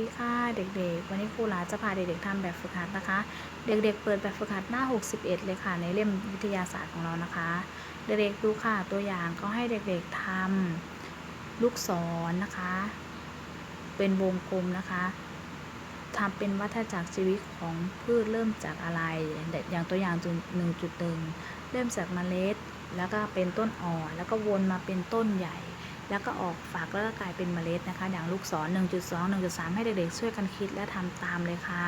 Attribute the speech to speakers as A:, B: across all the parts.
A: ดีค่ะเด็กๆ วันนี้ครูหลาจะพาเด็กๆทำแบบฝึกหัดนะคะ เด็กๆ เปิดแบบฝึกหัดหน้า 61 เลยค่ะ ในเล่มวิทยาศาสตร์ของเรานะคะ เด็กๆดูค่ะตัวอย่างก็ให้เด็กๆทำลูกศรนนะคะ เป็นวงกลมนะคะทำเป็นวัฏจักรชีวิตของพืชเริ่มจากอะไร อย่างตัวอย่างจุดหนึ่งจุดหนึ่งเริ่มจากเมล็ด แล้วก็เป็นต้นอ่อนแล้วก็วนมาเป็นต้นใหญ่ แล้วก็ออกฝักแล้วก็กลายเป็นเมล็ดนะคะอย่างลูกศร 1.2 1.3 ให้เด็กๆ ช่วยกันคิดและทำตามเลยค่ะ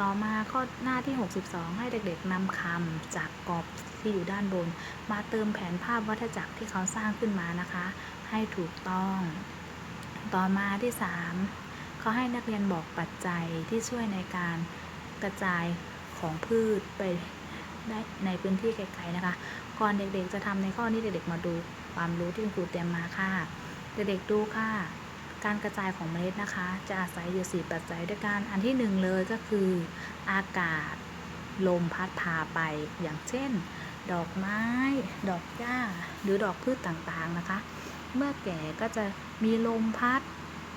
A: ต่อมาข้อหน้าที่ 62 ให้เด็กๆนำคำจากกรอบที่อยู่ด้านบน มาเติมแผนภาพวัฏจักรที่เขาสร้างขึ้นมานะคะ ให้ถูกต้อง ต่อมาที่ 3 เขาให้นักเรียนบอกปัจจัยที่ช่วยในการกระจายของพืชไปได้ในพื้นที่ไกลๆนะคะ ก่อนเด็กๆจะทำในข้อนี้เด็กๆมาดู ความรู้ที่คุณครูเตรียมมาค่ะ เด็กๆดูค่ะ การกระจายของเมล็ดนะคะ จะอาศัยอยู่ 4 ปัจจัยด้วยกัน อันที่หนึ่งเลยก็คือ อากาศ ลมพัดพาไป อย่างเช่น ดอกไม้ ดอกหญ้า หรือดอกพืชต่างๆนะคะ เมื่อแก่ก็จะมีลมพัด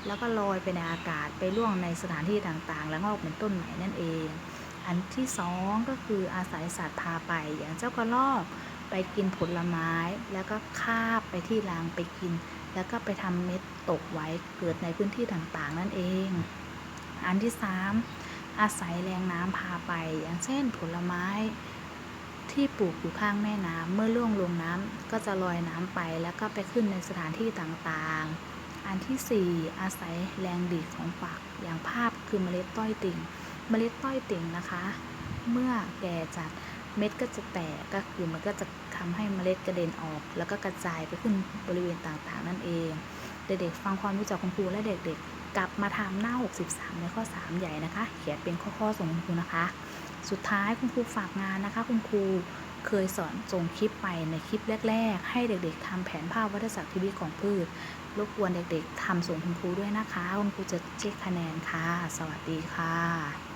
A: แล้วก็ลอยไปในอากาศไปล่วงในสถานที่ต่างๆ แล้วงอกเป็นต้นใหม่นั่นเอง อันที่สองก็คืออาศัยสัตว์พาไป อย่างเจ้ากระรอก ไปกินผลไม้ แล้วก็คาบไปที่รางไปกิน แล้วก็ไปทำเม็ดตกไว้เกิดในพื้นที่ต่างๆ นั่นเอง อันที่สามอาศัยแรงน้ำพาไป อย่างเช่นผลไม้ที่ปลูกอยู่ข้างแม่น้ำเมื่อล่วงลงน้ำก็จะลอยน้ำไปแล้วก็ไปขึ้นในสถานที่ต่างๆ อันที่สี่อาศัยแรงดีดของฝัก อย่างภาพคือเมล็ดต้อยติ่ง เมล็ดต้อยติ่งนะคะ เมื่อแก่จัดเม็ดก็จะแตกก็คือมันก็จะทำให้เมล็ดกระเด็นออก แล้วก็กระจายไปขึ้นบริเวณต่างๆ นั่นเอง เด็กๆฟังความรู้จักคุณครูและเด็กๆ กลับมาทำหน้า 63 ในข้อ 3 ใหญ่นะคะ เขียนเป็นข้อๆส่งคุณครูนะคะ สุดท้ายคุณครูฝากงานนะคะ คุณครูเคยสอนส่งคลิปไปในคลิปแรก ๆ ให้เด็กๆทำแผนภาพวัฏจักรชีวิตของพืชรบกวนเด็กๆทำส่งคุณครูด้วยนะคะ คุณครูจะเช็คคะแนนค่ะ สวัสดีค่ะ